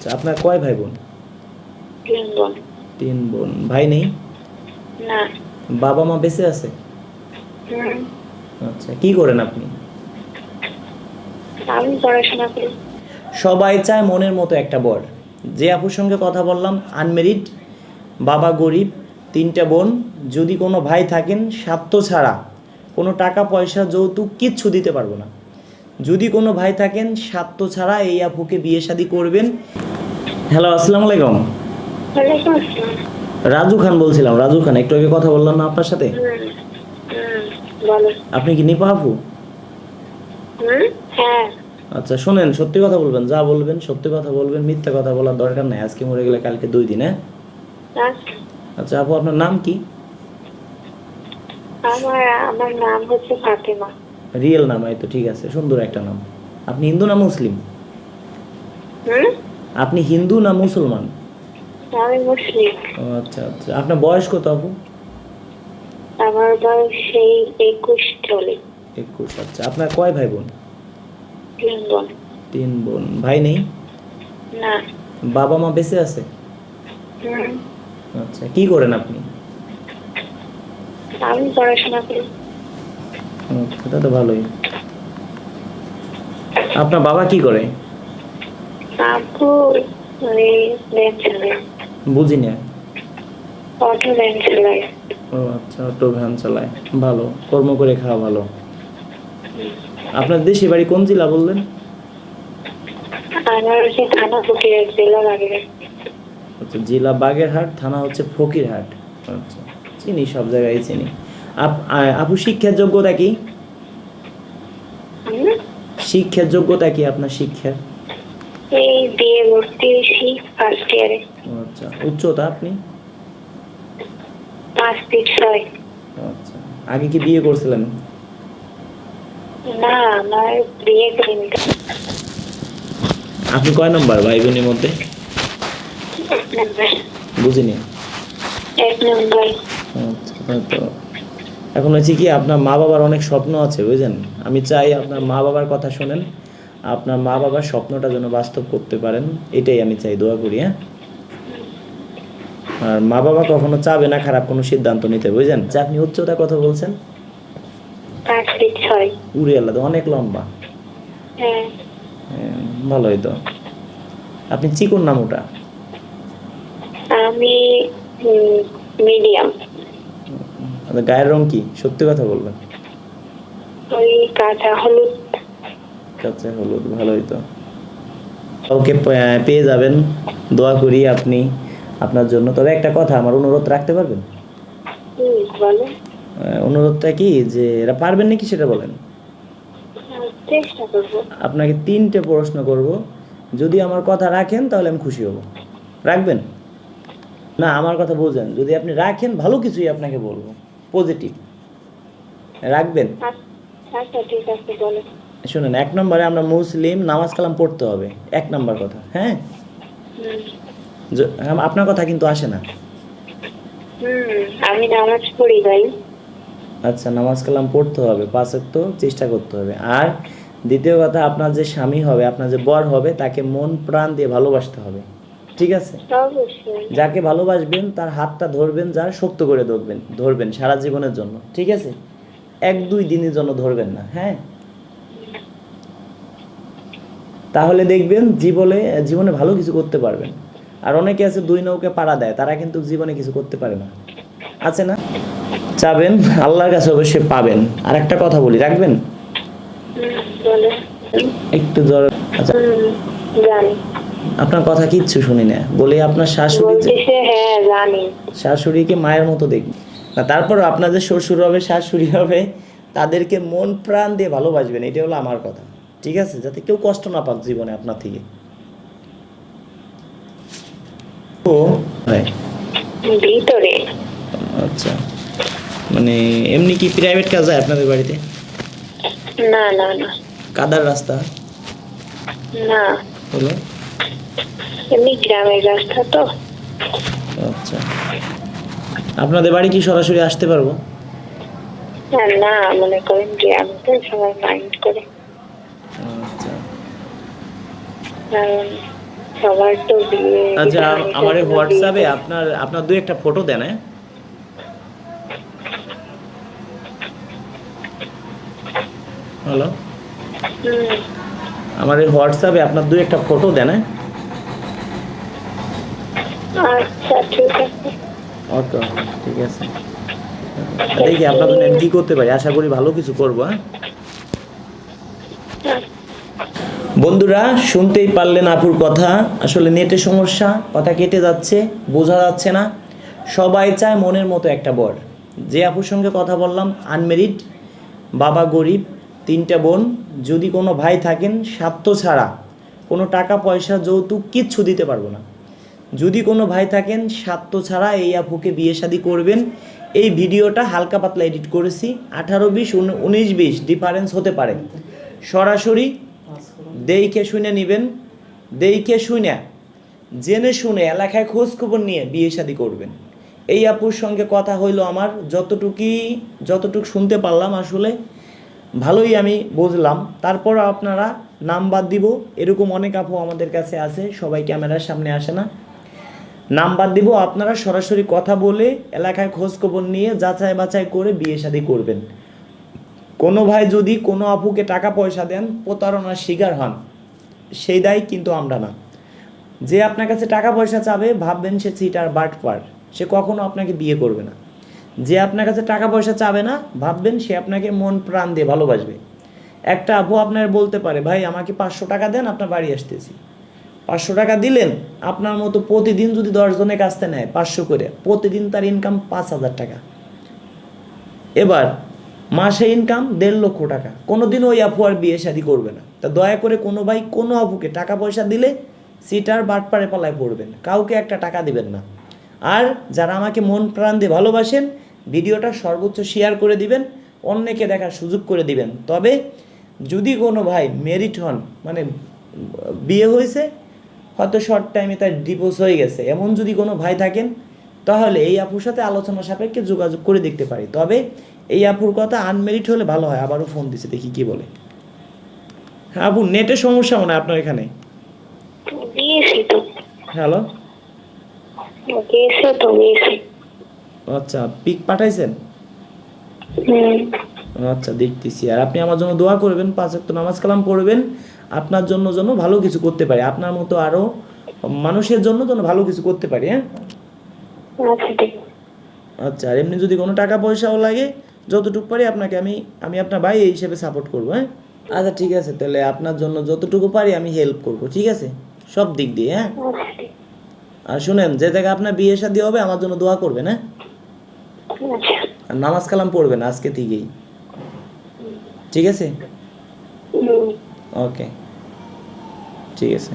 আচ্ছা আপনার কয় ভাই বোন তিন বোন তিন বোন ভাই নেই? না। বাবা মা বেঁচে আছে? আচ্ছা কি করেন আপনি? আমি পড়াশোনা করি। সবাই চায় মনের মতো একটা বর। যে আপুর সঙ্গে কথা বললাম আনমেরিড বাবা গরিব তিনটা বোন যদি কোনো ভাই থাকেন স্বার্থ ছাড়া কোনো টাকা পয়সা যৌতুক কিচ্ছু দিতে পারব না। যদি কোনো ভাই থাকেন স্বার্থ ছাড়া এই আপুকে বিয়ে শাদি করবেন হ্যালো আসসালামু আলাইকুম। রাজু খান বলছিলাম রাজু খান একটু আগে কথা বললাম না আপনার সাথে? আপনি কি নিপা আপু? হ্যাঁ। আচ্ছা শোনেন সত্যি কথা বলবেন যা বলবেন সত্যি কথা বলবেন মিথ্যা কথা বলার দরকার নাই আজকে মরে গেলে কালকে দুই দিন। আচ্ছা। আচ্ছা আপু আপনার নাম কি? আমার আমার নাম হচ্ছে ফাতেমা। রিয়েল নাম এই তো ঠিক আছে সুন্দর একটা নাম। আপনি হিন্দু না মুসলিম? হুম? আপনি হিন্দু না মুসলমান? আমি মুসলিম। আচ্ছা আচ্ছা। আপনার বয়স কত আপু? আমার বয়স সেই একুশ চলে। একুশ আচ্ছা। আপনার কয় ভাই বোন তিন বোন। তিন বোন। ভাই নেই? না। বাবা মা বেঁচে আছে? আচ্ছা কি করেন আপনি? আমি পড়াশোনা করি। আচ্ছা, তা তো ভালোই। আপনার বাবা কি করে? আপু ওই ভ্যান চালায় বুঝি না? অটো ভ্যান চালায় ও আচ্ছা অটো ভ্যান চালায় ভালো কর্ম করে খাওয়া ভালো। আপনার দেশে বাড়ি কোন জেলা বললেন? আমার থানা জেলা লাগে আচ্ছা জেলা বাগেরহাট থানা হচ্ছে ফকিরহাট। আচ্ছা চিনি সব জায়গায় চিনি। আপু শিক্ষার যোগ্যতা কি? শিক্ষার যোগ্যতা কি আপনার শিক্ষার? এই বিয়ে ভর্তি হয়েছি ফার্স্ট ইয়ারে আচ্ছা উচ্চতা আপনি? পাঁচ ফিট ছয়। আচ্ছা আগে কি বিয়ে করছিলেন? না আমার বিয়ে করিনি। আপনি কয় নম্বর ভাই বোনের মধ্যে? এক নম্বর। বুঝিনি। এক নম্বর। আচ্ছা এখন হচ্ছে কি আপনার মা বাবার অনেক স্বপ্ন আছে বুঝলেন আমি চাই আপনার মা বাবার কথা শোনেন। আপনার মা বাবার স্বপ্নটা যেন বাস্তব করতে পারেন এটাই আমি চাই দোয়া করি হ্যাঁ? আর মা বাবা কখনো চাবে না খারাপ কোনো সিদ্ধান্ত নিতে বুঝলেন? যে আপনি উচ্চতা কথা বলছেন। উড়ে আলাদা অনেক লম্বা। হ্যাঁ। হ্যাঁ, ভালোই তো। আপনি চিকন নাম ওটা আমি মিডিয়াম গায়ের রং কি? সত্যি কথা বলবেন? ওই কাঁচা হলুদ আচ্ছা হলুদ ভালোই তো। ওকে পেয়ে যাবেন দোয়া করি আপনি আপনার জন্য। তবে একটা কথা আমার অনুরোধ রাখতে পারবেন? অনুরোধটা কি যে এরা পারবেন নাকি সেটা বলেন? হ্যাঁ, আপনাকে তিনটে প্রশ্ন করব। যদি আমার কথা রাখেন তাহলে আমি খুশি হব। রাখবেন? না আমার কথা বুঝেন। যদি আপনি রাখেন ভালো কিছুই আপনাকে বলব। পজিটিভ রাখবেন? আচ্ছা ঠিক আছে বলো শুনেন এক নম্বরে আমরা মুসলিম নামাজ কালাম পড়তে হবে। এক নম্বর কথা হ্যাঁ? হুম য- আম- আপনার কথা কিন্তু আসে না। আমি নামাজ পড়ি ভাই। আচ্ছা নামাজ কালাম পড়তে হবে পাঁচক তো চেষ্টা করতে হবে। আর দ্বিতীয় কথা আপনার যে স্বামী হবে আপনার যে বর হবে তাকে মন প্রাণ দিয়ে ভালোবাসতে হবে। ঠিক আছে? যাকে ভালোবাসবেন তার হাতটা ধরবেন যার শক্ত করে ধরবেন ধরবেন সারা জীবনের জন্য। ঠিক আছে? এক দুই দিনের জন্য ধরবেন না হ্যাঁ? তাহলে দেখবেন জীবনে জীবনে ভালো কিছু করতে পারবেন। আর অনেকে আছে দুই নৌকে পাড়া দেয় তারা কিন্তু জীবনে কিছু করতে পারে না। আছে না? চাবেন আল্লাহর কাছে অবশ্যই পাবেন। আর একটা কথা বলি রাখবেন? একটু জ্বর আচ্ছা। আপনার কথা কিচ্ছু শুনি না। বলি আপনার শাশুড়ি হ্যাঁ শাশুড়িকে মায়ের মতো দেখি না তারপর আপনার যে শ্বশুর হবে শাশুড়ি হবে তাদেরকে মন প্রাণ দিয়ে ভালোবাসবেন এটা হলো আমার কথা। ঠিক আছে? যাতে কেউ কষ্ট না পাক জীবনে আপনার থেকে। ও ভিতরে আচ্ছা। মানে এমনি কি প্রাইভেট কাজ হয় আপনাদের বাড়িতে? না না না। কাদার রাস্তা? না। হলো? এমনি গ্রামের রাস্তা তো। আচ্ছা। আপনাদের বাড়ি কি সরাসরি আসতে পারব? না না মনে করেন গ্রাম তো সবাই মাইন্ড করে আচ্ছা কারণ সবার তো বিয়ে আচ্ছা আমার হোয়াটসঅ্যাপে আপনার আপনার দুই একটা ফটো দেন হ্যাঁ? হ্যালো? আমার হোয়াটসঅ্যাপে আপনার দুই একটা ফটো দেন হ্যাঁ? আচ্ছা ঠিক আছে। ওকে ওকে ঠিক আছে। দেখি আপনার জন্য কি করতে পারি। আশা করি ভালো কিছু করব হ্যাঁ? বন্ধুরা, শুনতেই পারলেন আপুর কথা। আসলে নেটের সমস্যা কথা কেটে যাচ্ছে, বোঝা যাচ্ছে না। সবাই চায় মনের মতো একটা বর। যে আপুর সঙ্গে কথা বললাম আনমেরিড বাবা গরিব, তিনটা বোন, যদি কোনো ভাই থাকেন, স্বার্থ ছাড়া, কোনো টাকা, পয়সা, যৌতুক কিচ্ছু দিতে পারব না। যদি কোনো ভাই থাকেন, স্বার্থ ছাড়া এই আপুকে বিয়ে শাদি করবেন। এই ভিডিওটা হালকা পাতলা এডিট করেছি। আঠারো বিশ উনিশ বিশ ডিফারেন্স হতে পারে। সরাসরি দেইকে শুনে নেবেন দেইকে শুনে, জেনে শুনে এলাকায় খোঁজ খবর নিয়ে বিয়ে শাদি করবেন। এই আপুর সঙ্গে কথা হইল আমার যতটুকুই যতটুকু শুনতে পারলাম আসলে, ভালোই আমি বুঝলাম। তারপর আপনারা নাম্বার দিব, এরকম অনেক আপু আমাদের কাছে আছে, সবাই ক্যামেরার সামনে আসে না। নাম্বার দিব, আপনারা সরাসরি কথা বলে এলাকায় খোঁজ খবর নিয়ে যাচাই বাছাই করে বিয়ে শাদি করবেন। কোনো ভাই যদি কোনো আপুকে টাকা পয়সা দেন, প্রতারণার শিকার হন। সেই দায় কিন্তু আমরা না। যে আপনার কাছে টাকা পয়সা চাবে, ভাববেন সে চিটার বাট পার সে কখনো আপনাকে বিয়ে করবে না। যে আপনার কাছে টাকা পয়সা চাবে না, ভাববেন সে আপনাকে মন প্রাণ দিয়ে ভালোবাসবে। একটা আপু আপনার বলতে পারে, ভাই, আমাকে পাঁচশো টাকা দেন, আপনার বাড়ি আসতেছি। পাঁচশো টাকা দিলেন, আপনার মতো প্রতিদিন যদি দশজনের কাছতে নেয় পাঁচশো করে, প্রতিদিন তার ইনকাম পাঁচ হাজার টাকা। এবার মাসে ইনকাম দেড় লক্ষ টাকা। কোনোদিন ওই আপু আর বিয়ে শাদি করবে না। তা দয়া করে কোনো ভাই কোনো আপুকে টাকা পয়সা দিলে সিটার বাটপাড়ে পালায় পড়বেন। কাউকে একটা টাকা দিবেন না। আর যারা আমাকে মন প্রাণ দিয়ে ভালোবাসেন, ভিডিওটা সর্বোচ্চ শেয়ার করে দিবেন, অন্যকে দেখার সুযোগ করে দিবেন। তবে যদি কোনো ভাই মেরিট হন মানে বিয়ে হয়েছে, হয়তো শর্ট টাইমে তার ডিভোর্স হয়ে গেছে। এমন যদি কোনো ভাই থাকেন তাহলে এই আপুর সাথে আলোচনা সাপেক্ষে যোগাযোগ করে দেখতে পারি। তবে এই আপুর কথা আনমেরিট হলে ভালো হয় আবারও ফোন দিছে দেখি কি বলে। হ্যাঁ আপু নেটের সমস্যা মনে আপনার এখানে? হ্যালো আচ্ছা পিক পাঠাইছেন? আচ্ছা দেখতেছি। আর আপনি আমার জন্য দোয়া করবেন পাঁচ ওয়াক্ত নামাজ কালাম পড়বেন আপনার জন্য জন্য ভালো কিছু করতে পারি। আপনার মতো আরও মানুষের জন্য যেন ভালো কিছু করতে পারি হ্যাঁ? আচ্ছা ঠিক। আচ্ছা আর এমনি যদি কোনো টাকা পয়সাও লাগে যতটুকু পারি আপনাকে আমি আমি আপনার ভাই এই হিসেবে সাপোর্ট করব হ্যাঁ? আচ্ছা ঠিক আছে। তাহলে আপনার জন্য যতটুকু পারি আমি হেল্প করব ঠিক আছে? সব দিক দিয়ে হ্যাঁ? আচ্ছা আর শুনেন যে জায়গায় আপনার বিয়ে শাদী হবে আমার জন্য দোয়া করবেন হ্যাঁ? আচ্ছা। আর নামাজ কালাম পড়বেন আজকে থেকেই। ঠিক আছে? ওকে। ঠিক আছে।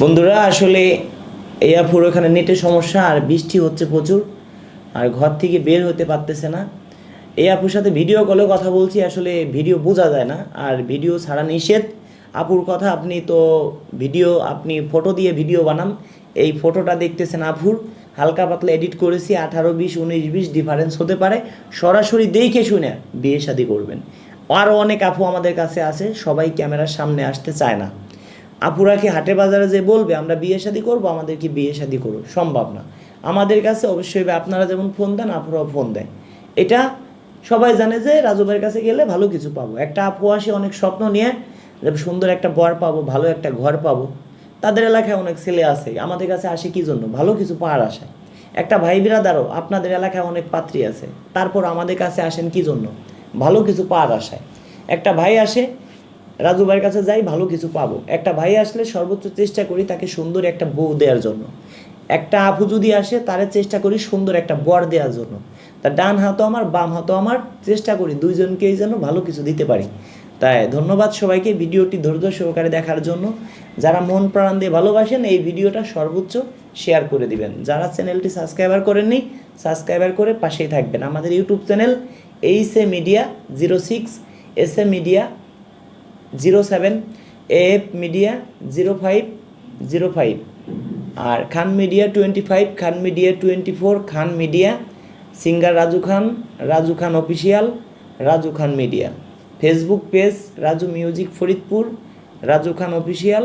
বন্ধুরা আসলে এই আপুর ওখানে নেটের সমস্যা, আর বৃষ্টি হচ্ছে প্রচুর, আর ঘর থেকে বের হতে পারতেছে না। এই আপুর সাথে ভিডিও কলে কথা বলছি, আসলে ভিডিও বোঝা যায় না, আর ভিডিও ছাড়া নিষেধ। আপুর কথা আপনি তো ভিডিও আপনি ফটো দিয়ে ভিডিও বানান, এই ফটোটা দেখতেছেন আপুর। হালকা পাতলা এডিট করেছি, আঠারো বিশ, উনিশ বিশ ডিফারেন্স হতে পারে। সরাসরি দেখে শুনে বিয়ে শাদি করবেন। আরও অনেক আপু আমাদের কাছে আছে, সবাই ক্যামেরার সামনে আসতে চায় না। আপুরা কি হাটে বাজারে যে বলবে, আমরা বিয়ে শাদি করব আমাদেরকে বিয়ে শাদি করো সম্ভব না। আমাদের কাছে অবশ্যই আপনারা যেমন ফোন দেন, আপুরাও ফোন দেয়। এটা সবাই জানে যে রাজু ভাইয়ের কাছে গেলে ভালো কিছু পাবো। একটা আপু আসে, অনেক স্বপ্ন নিয়ে যে সুন্দর একটা বর পাবো, ভালো একটা ঘর পাবো। তাদের এলাকায় অনেক ছেলে আছে। আমাদের কাছে আসে কি জন্য? ভালো কিছু পাওয়ার আশায়। একটা ভাই বিরাদারও, আপনাদের এলাকায় অনেক পাত্রী আছে। তারপর আমাদের কাছে আসেন কি জন্য? ভালো কিছু পাওয়ার আশায়। একটা ভাই আসে রাজু ভাইয়ের কাছে যাই, ভালো কিছু পাবো। একটা ভাই আসলে সর্বোচ্চ চেষ্টা করি তাকে সুন্দর একটা বউ দেওয়ার জন্য। একটা আপু যদি আসে, তারে চেষ্টা করি সুন্দর একটা বর দেওয়ার জন্য। তা ডান হাতও আমার, বাম হাতও আমার, চেষ্টা করি দুইজনকেই যেন ভালো কিছু দিতে পারি। তাই ধন্যবাদ সবাইকে ভিডিওটি ধৈর্য সহকারে দেখার জন্য। যারা মন প্রাণ দিয়ে ভালোবাসেন, এই ভিডিওটা সর্বোচ্চ শেয়ার করে দিবেন। যারা চ্যানেলটি সাবস্ক্রাইবার করেননি, সাবস্ক্রাইবার করে পাশেই থাকবেন। আমাদের YouTube channel H A media zero six S A media zero seven, F media zero five zero five. R Khan media twenty five, Khan media twenty four, Khan media, singer Raju Khan Raju Khan official, Raju Khan media. Facebook page, Raju music Faridpur, Raju Khan official,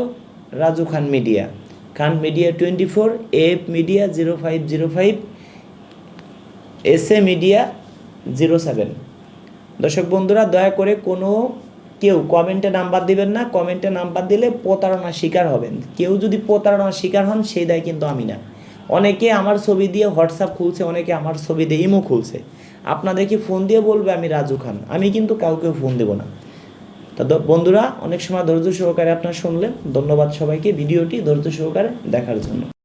Raju Khan media. Khan media twenty four, F media zero five zero five, S A media zero seven. দর্শক বন্ধুরা, দয়া করে কোনো কেউ কমেন্টে number দিবেন না কমেন্টে নাম্বার দিলে প্রতারণার শিকার হবেন। কেউ যদি প্রতারণার শিকার হন, সেই দায় কিন্তু আমি না। অনেকে আমার ছবি দিয়ে হোয়াটসঅ্যাপ খুলছে, অনেকে আমার ছবি দিয়ে ইমো খুলছে। আপনাদেরকে ফোন দিয়ে বলবে আমি রাজু খান? আমি কিন্তু কাউকে ফোন দেবো না। তো বন্ধুরা, অনেক সময় ধৈর্য সহকারে আপনারা শুনলেন। ধন্যবাদ সবাইকে। ভিডিওটি ধৈর্য সহকারে দেখার জন্য।